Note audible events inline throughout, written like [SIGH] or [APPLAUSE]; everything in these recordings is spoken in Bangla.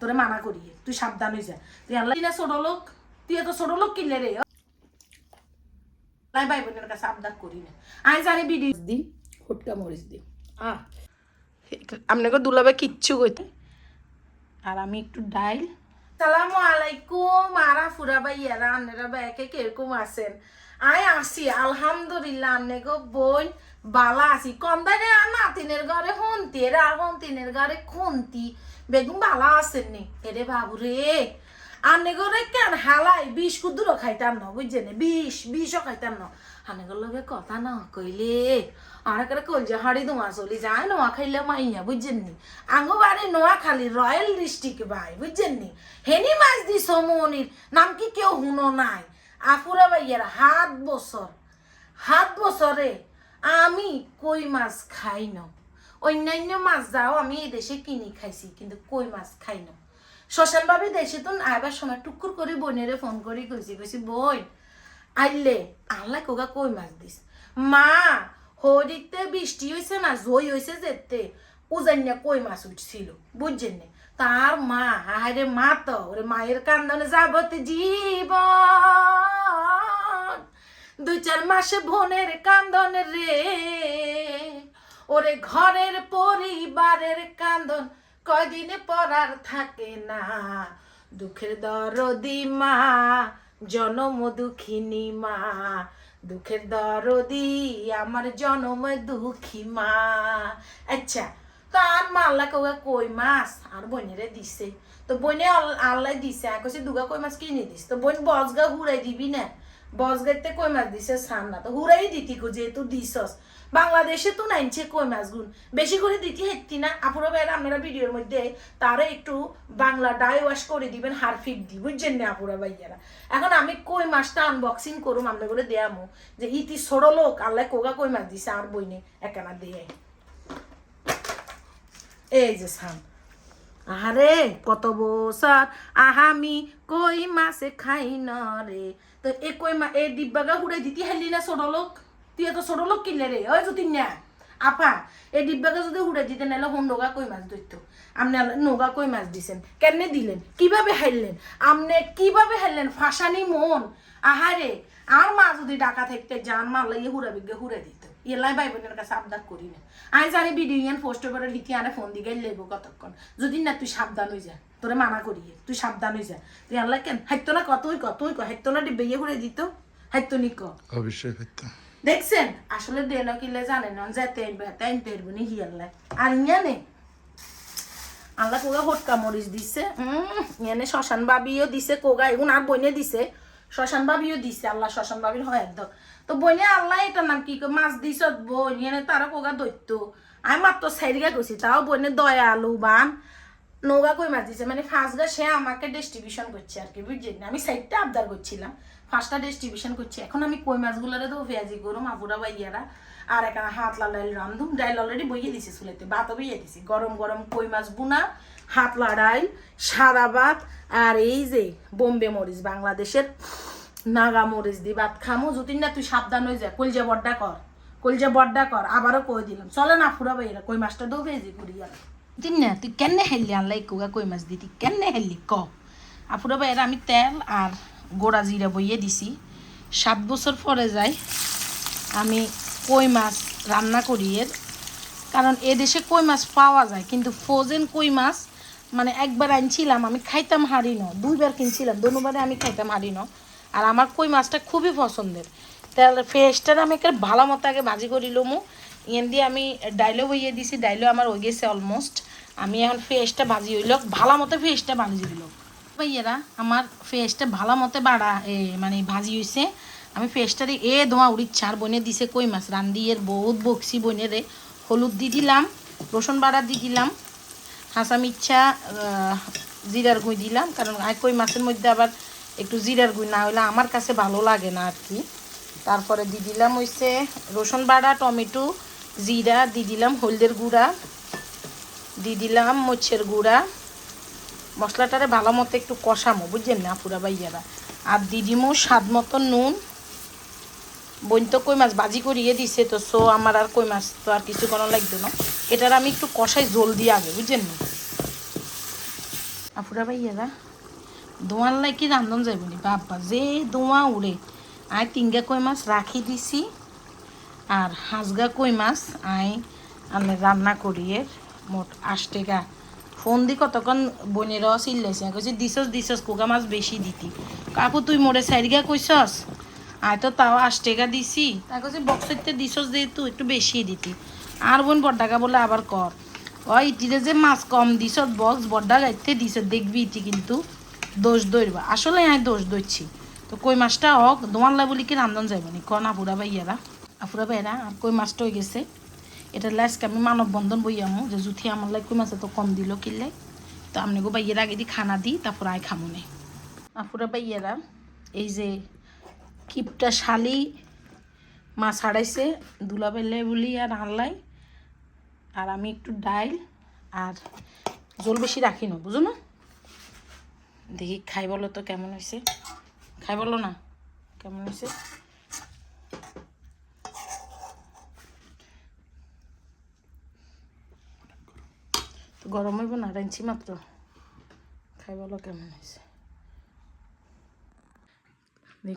তোরে মানা করি তুই সাবধান হয়ে যা। তুই আনলা না ছোট লোক তুই এত ছোট লোক কিনলে রে ভাই বোনের কাছে আবদার করি না। আই জানি বিডি। দি ফুটকা মরিচ দি। আহ আপনাকে দুলাবে কিচ্ছু কইতে। আর আমি একটু ডাইল। সালামু আলাইকুম আরা ফুরা আন্নেরা ব্যাকে কীরকম আছেন? আই আসি আলহামদুলিল্লাহ আন্নে গো বোন বালা আছি। কম দাইরে আর নাতিনের ঘরে হন্তি এরা আর হন্তিনের ঘরে খুন্তি। বেগুন বালা আছেন নি? এরে বাবু রে আন্নে ঘরে কেন হালাই? বিষ কুদুরও খাইতাম না, বুঝছেন বিষ বিষও খাইতাম না। আন্নে ঘর লগে কথা না কইলে। আর একটা কলজা হাড়ি দোয়া চলি যায়, নোয়া খাইলে মাইয়া, বুঝছেন নি? আঙ্গো বাড়ি নোয়া খালি রয়্যাল ডিস্ট্রিক্ট ভাই বুঝছেন নি? হেনি মাছ দি সমনির নাম কি কেউ হুনো নাই? আফুরা ভাইয়ার হাত বছর হাত বছরে আমি কই মাছ খাই না? অন্যান্য মাছ যাও আমি এই দেশে কিনি খাইছি, কিন্তু কই মাছ খাই না। শ্মশান ভাবি দেশে তো আইবার সময় টুকুর করে বোনেরে ফোন করে কইছি কইছি, বোন, আইলে আল্লাহ কোগা কই মাছ দিস? মা, হরিতে বৃষ্টি হয়েছে না, জই হয়েছে যেতে। উজাইনা কই মাছ উঠছিল? বুঝছেন নি? তার মা আরে মা তো, ওরে মায়ের কান্দনে যাবতে জীবন। দুই চার মাসে বোনের কান্দন রে ওরে ঘরের পরিবারের কান্দন কয়দিনে পরার থাকে না। দুঃখের দরদি মা, জনম দুঃখিনী মা। দুঃখের দরদি, আমার জনম দুঃখী মা। আচ্ছা তো আর মাল্লা কৌয়া কই মাছ? আর বোনেরে দিছে। তো বোনে আল্লাহ দিছে। আর কইছে, দুগা কই মাছ কিনে দিস? তো বোন বজগা হুড়াই দিবি না। বজগাইতে কই মাছ দিছে? সান্না তো হুড়াই দিতি যেহেতু দিছস। বাংলাদেশে তো নাইনছে কই মাছ গুণ বেশি করে দিতে হেঁটতি না। আপুরা ভাইয়ের আপনারা ভিডিওর মধ্যে তারা একটু বাংলা ডাই ওয়াশ করে দিবেন, হারফিক দি, বুঝছেন না আপুরা ভাইয়ারা? এখন আমি কই মাছটা আনবক্সিং করুম আমরা করে দেয়ামো। যে ইতি ছোড়ো লোক, আল্লাহ কোগা কই মাছ দিছে, আর বইনে একানা দিয়ে এই যে সান। আহারে, কত বছর? আহামি কই মাছে খাই না রে? তো এ কই মা, এ ডিব্বাগা হুড়ে দিতি হেলি না ছোট লোক? তুই এত ছোট লোক কিনলে রে? ওই যদি না আপা, এই ডিব্বাকে যদি হুড়ে দিতে, নাহলে হুন্ডোগা কই মাছ ধরত? আপনি নোগা কই মাছ দিছেন? কেমনে দিলেন? কীভাবে হারলেন আপনি কীভাবে হারলেন ফাঁসানি মন। আহারে, আর মা যদি ডাকা থাকতে, যান মা লাগিয়ে হুড়া বিগে হুড়ে দিত। এলাই ভাই বোনের কাছে আবদার করি না। আমি জানি ভিডিও ইয়ান পোস্ট করে লিখি আনে ফোন দিকে লেবো কতক্ষণ? যদি না তুই সাবধান হয়ে যা তোরে মানা করি তুই সাবধান হয়ে যা তুই আল্লাহ কেন? হাইতো না কতই কতই ক। হাইতো না ডিব্বে ইয়ে করে দিত? হাইতো নি ক? অবশ্যই করতাম দেখছেন? আসলে দেন কিলে জানে না যেতে বেতে তেরবো নি হিয়াল্লাই আর ইয়ানে? আল্লাহ কোগা হটকা মরিচ দিছে ইয়ানে শ্মশান বাবিও দিছে, কোগা এগুন আর বইনে দিছে। শ্মশান বাবিও দিছে, আল্লাহ শ্মশান বাবির হয় একদম। তো বইনে আল্লাহ এটা নাম কি মাছ দিছ বই ইয়ানে তারা কোগা দৈত্য। আমি মাত্র সাইডে গেছি, তাও বইনে দয়া আলু বান। নৌকা কই মাছ দিছে? মানে ফার্স্ট গা সে আমাকে ডিস্ট্রিবিউশন করছে আর কি, বুঝছেন? আমি সাইডটা আবদার করছিলাম। ফার্স্টটা ডিস্ট্রিবিউশন করছি। এখন আমি কই মাছগুলোরে তো পেঁয়াজি গরম আপুরা বাইয়ারা, আর এখানে হাত লাল ডাইল রান্ধুম। ডাইল অলরেডি বইয়ে দিছি চুলেতে, ভাতও বইয়ে দিছি। গরম গরম কই মাছ বুনা, হাত ডাইল সাদা ভাত, আর এই যে বোম্বে মরিচ, বাংলাদেশের নাগা মরিচ দি ভাত খামো। যদি না তুই সাবধান হয়ে যা, কলজা বড্ডা কর, কলজা বড্ডা কর, আবারও কই দিলাম। চলে না ফুরা বাইরা কই মাছটা দৌ ভেজি করি আর না তুই কেন হেললি আনলাই কোগা কই মাছ দিতি কেন হেললি? ক। আপুরা বাইরা আমি তেল আর গোড়া জিরা বইয়ে দিছি। সাত বছর পরে যাই, আমি কই মাছ রান্না করি এর। কারণ এ দেশে কই মাছ পাওয়া যায়, কিন্তু ফ্রোজেন কই মাছ মানে একবার আনছিলাম, আমি খাইতাম হারি ন দুইবার কিনছিলাম দুবারে আমি খাইতাম হারি ন আর আমার কই মাছটা খুবই পছন্দের। তাহলে ফ্রেশটার আমি একটা ভালো মতো আগে ভাজি করি লমু। ইয়ান দিয়ে আমি ডাইলও বইয়ে দিছি, ডাইলও আমার হয়ে গেছে অলমোস্ট আমি এখন ফ্রেশটা ভাজি হইল, ভালো মতো ফ্রেশটা ভাজি দিল। ভাইয়েরা আমার ফেসটা ভালো মতে বাড়া, এ মানে ভাজি হয়েছে আমি ফেসটারে এ ধোঁয়া উড়ি চার বনে দিছে কই মাছ? রান্দি এর বহুত বকসি বনেরে হলুদ দি দিলাম, রসুন বাড়া দি দিলাম হাঁসা মিচ্ছা জিরার গুঁই দিলাম, কারণ কই মাছের মধ্যে আবার একটু জিরার গুঁই না হলে আমার কাছে ভালো লাগে না আর কি। তারপরে দি দিলাম হইছে রসুন বাড়া, টমেটো, জিরা, দি দিলাম হলদের গুঁড়া, দি দিলাম মরিচের গুঁড়া মশলাটারে ভালো মতো একটু কষামো, বুঝছেন না? পুরা বাইয়ারা আর দিদিমো স্বাদ মতো নুন। বোন তো কই মাছ বাজি করিয়ে দিছে, তো সো আমার আর কই মাছ তো আর কিছু কোনো লাগবে না। এটার আমি একটু কষাই জল দিয়ে আগে, বুঝছেন না? আপুরা ভাইয়ারা, দোয়ার লাই কি রান্ধন যাইব নি বাবা যে দোয়া উড়ে। আই তিনগা কই মাছ রাখি দিছি, আর হাঁসগা কই মাছ আই আমি রান্না করিয়ে মোট আশ টাকা ফোন দি কতক্ষণ বোনেরাও চিল্লাইছে। কইছে দিছস দিছস, কোকা মাছ বেশি দিতি। কাকু তুই মোরে সাইডগা কইছস আয় তো তাও আশ টাকা দিছি। তা কইছে বক্সেতে দিছস যেহেতু একটু বেশি দিতি। আর বোন বড্ডাকা বলে আবার কর ওই ইটিরে যে মাছ কম দিছ বক্স বড্ডা গাইতে দিছ, দেখবি ইটি কিন্তু। দোষ দইরবা আসলে আমি দোষ দইছি তো কই মাছটা হোক দোমাল্লা বলি কি রান্ধন যাইব নি? কন আপুরা ভাইয়ারা আপুরা ভাইয়ারা আর কই মাছটা হয়ে গেছে। এটা লাস্টকে আমি মানব বন্ধন বইয়ামো যে জুথি আমার লাই কই এত কম দিল কিনলে তো আপনি গো ভাইয়ের আগে দিয়ে খানা দিই তারপর আয় খামো নে। আপুরা ভাইয়ারা এই যে কিপটা শালি মাছ হারাইছে দুলা বেলে বলি আর আনলাই আর আমি একটু ডাইল আর জল বেশি রাখি না, বুঝো না? দেখি খাই বলো তো কেমন হয়েছে খাই বলো না? কেমন হয়েছে গরম হইব না রাঁধছি মাত্র। খাই বলো কেমন হয়েছে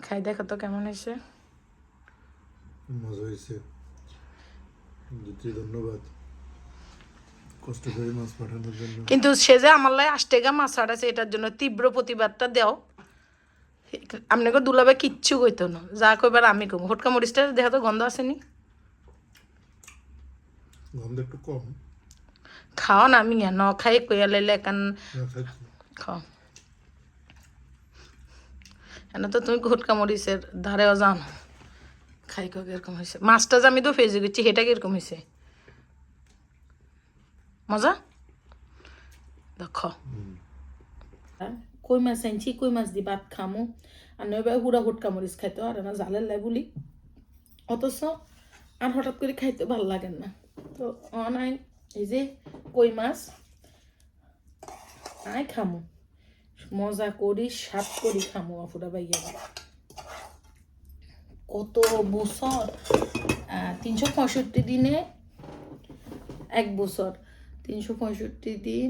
খাই দেখো তো কেমন হয়েছে মজা হয়েছে ধন্যবাদ। কষ্ট করে মাছ পাঠানোর জন্য। কিন্তু সে যে আমার লাই আষ্টেগা মাছ ছাড়াছে এটার জন্য তীব্র প্রতিবাদটা দেও। আপনাকে দুলাবে কিচ্ছু কইতো না। যা কইবার আমি কম। হটকা মরিচটা দেখা তো গন্ধ আসেনি? গন্ধ একটু কম। খাও না আমি ন খাই কইয়া লাইলে একান না খাচ্ছি খাও এনে তো তুমি হটকা মরিচের ধারেও যাও না খাই কো কীরকম হয়েছে মাছটা যে আমি তো ফেজে গেছি সেটা কীরকম হয়েছে মজা দেখো কই মাছ আনছি কই মাছ দি ভাত খামো আর নইবা হুড়া হুটকা মরিচ খাইতে আর না জালের লাই বলি অথচ আর হঠাৎ করে খাইতে ভালো লাগে না তো অনাই এই যে কই মাছ আয় খামো মজা করি স্বাদ করি খামো আফুরা বাইয়া কত বছর? তিনশো পঁয়ষট্টি দিনে এক বছর। তিনশো পঁয়ষট্টি দিন,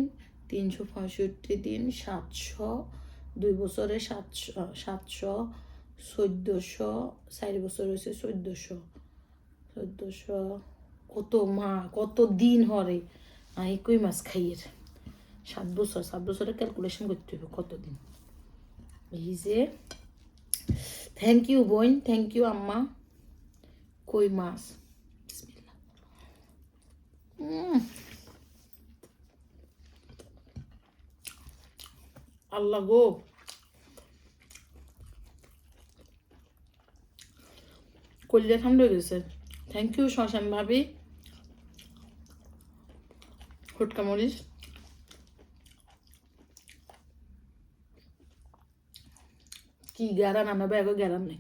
তিনশো পঁয়ষট্টি দিন সাতশো, দুই বছরে সাতশো সাতশো, চোদ্দোশো, চারি বছর হয়েছে চোদ্দোশো। চোদ্দোশো কত মা, কত দিন হরে। আমি কই মাছ খাইয়ের। সাত বছর, সাত বছরের ক্যালকুলেশন করতে হবে কতদিন। এই যে থ্যাংক ইউ বোন থ্যাংক ইউ আম্মা। কই মাছ। আল্লাহ গো। কলিজা ঠান্ডা হয়ে গেছে। থ্যাংক ইউ শশান ভাবি। ফুটকা মরিচ। কি গ্যারান? আনাবে এগো গ্যারান নেই।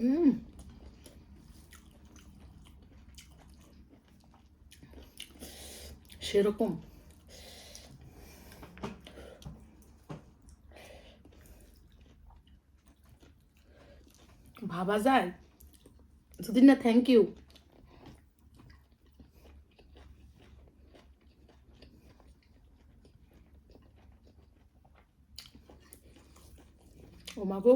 হুম সেরকম। ভাবা যায়? যদি না থ্যাংক ইউ ও মা গো।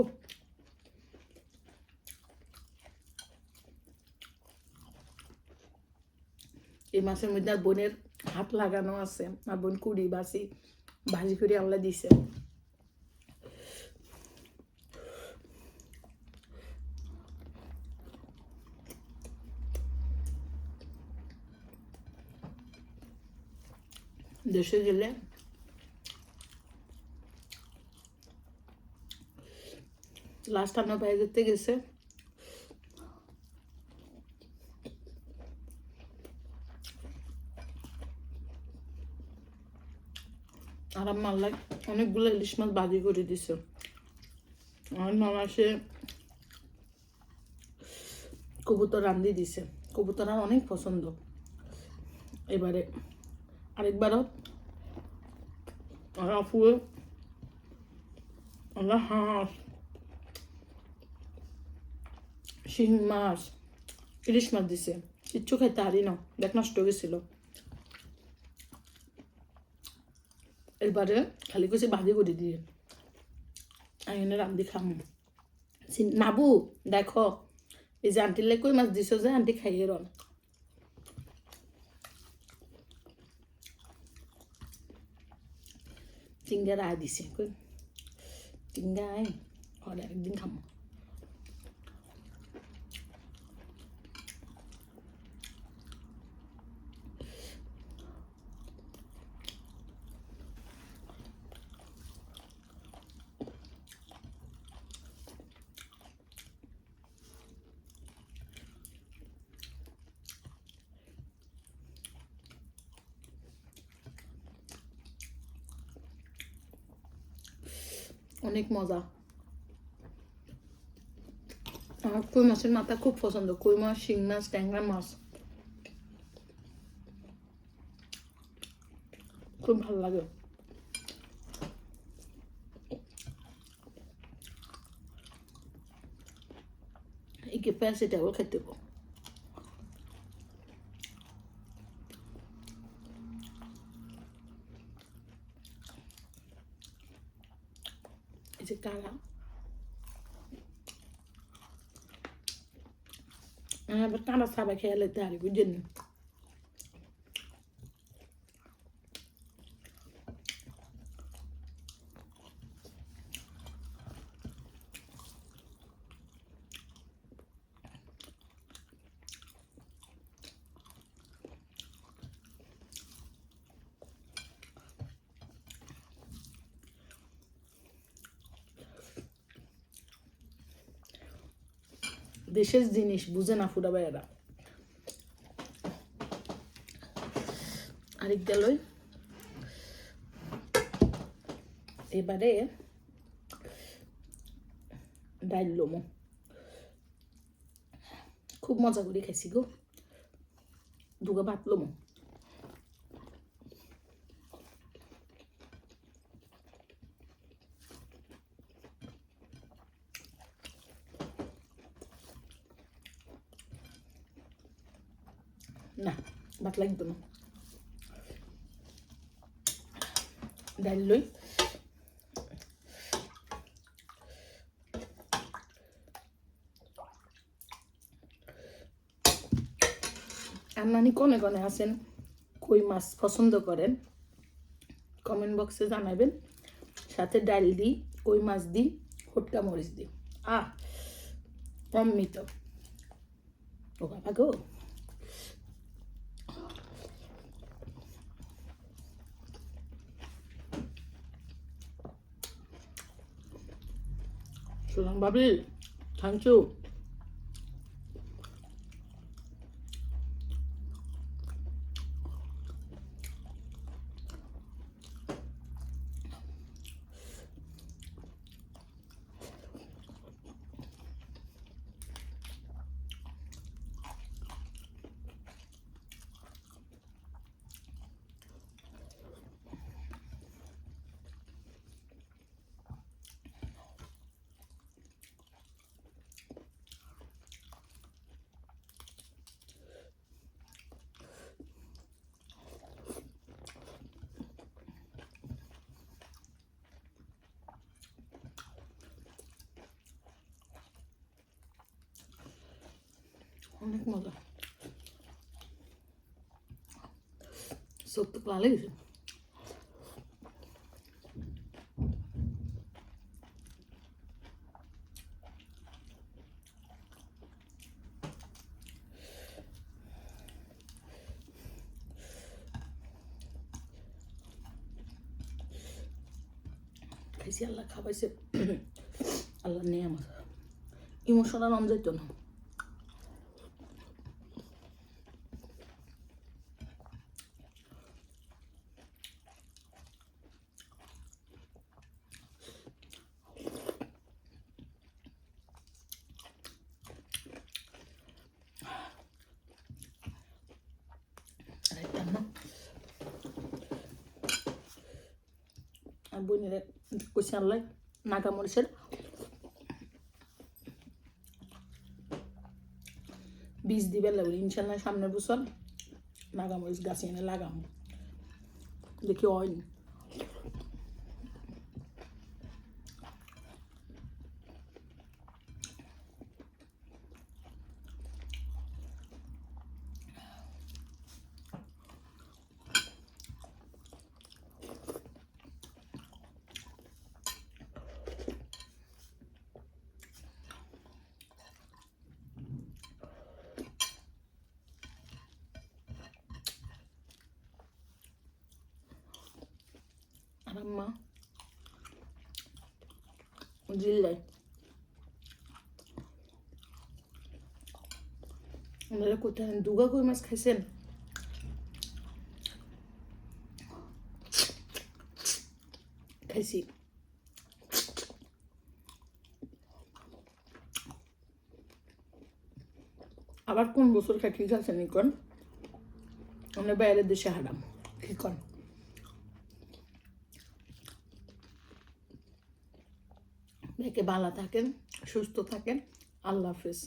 এই মাসের মধ্যে বোনের হাত লাগানো আছে, আর বোন কুড়ি, বাসি, ভাজি করে আল্লাহ দিছে। দেশে গেলে লাস্ট আমরা বাইরে যেতে গেছে আর আমার আল্লাহ অনেকগুলো ইলিশ মাছ বাজি করে দিছে। আমার মামা সে কবুতর রান্ধি দিছে। কবুতর অনেক পছন্দ। এবারে আরেকবারও আর আফুয়ে আল্লাহ হাঁস শিং মাছ ইলিশ মাছ দিছে কিচ্ছু খাইতে হারি না দেখ নষ্ট গেছিল এবারে খালি কইছে ভাজি করে দিয়ে আমি রান্ধি খাম নাবু দেখো এই যে আন্টির কই মাছ দিছ যে আন্টি খাইয়ে রন চিংড়া আয় দিছে কই চিংড়া আয় আর একদিন খামো অনেক মজা আমার কই মাছের মাথা খুব পছন্দ কই মাছ শিং মাছ ট্যাংরা মাছ খুব ভালো লাগে একে প্যারাসিটামল খেতে দেবো আমি আবার কাঁড়া সাবা খেয়ে লেতে হারি বুঝছেন? দেশের জিনিস বুঝে না ফুটা বাইরা আরেক গেলই এবারে ডাইল লোমো। খুব মজা করে খাইছি গো। দুগা ভাত লোমো না ভাত লাগতো না ডাইল লই আপনানি কনে কনে আছেন কই মাছ পছন্দ করেন কমেন্ট বক্সে জানাবেন সাথে ডাল দিই কই মাছ দিই ফুটকা মরিচ দিই আহ অমৃত ও বাবা গো সুরং ভাবি থ্যাংক ইউ অনেক মজা। সত্যি ভালো লেগেছে খাইছি, আল্লাহ খাবাইছে [CLEARS THROAT] আল্লাহ নেই আমার ইমোশনাল অন রাইতাম না আর বোনেরা কইছে আল্লাহ নাগা মরিচের। বীজ দিবে লাগবে, ইনশাল্লাহ সামনের বছর নাগামরিচ গাছ এনে লাগাম। দেখি হয় আম্মা জিল্লাই ওনারা কোথায় দুগা কই মাছ খাইছেন খাইছি আবার কোন বছর খাই ঠিক আছে নিকন আমরা বাইরের দেশে হারাম ঠিক কন দেখে ভালো থাকেন সুস্থ থাকেন। আল্লাহ হাফেজ।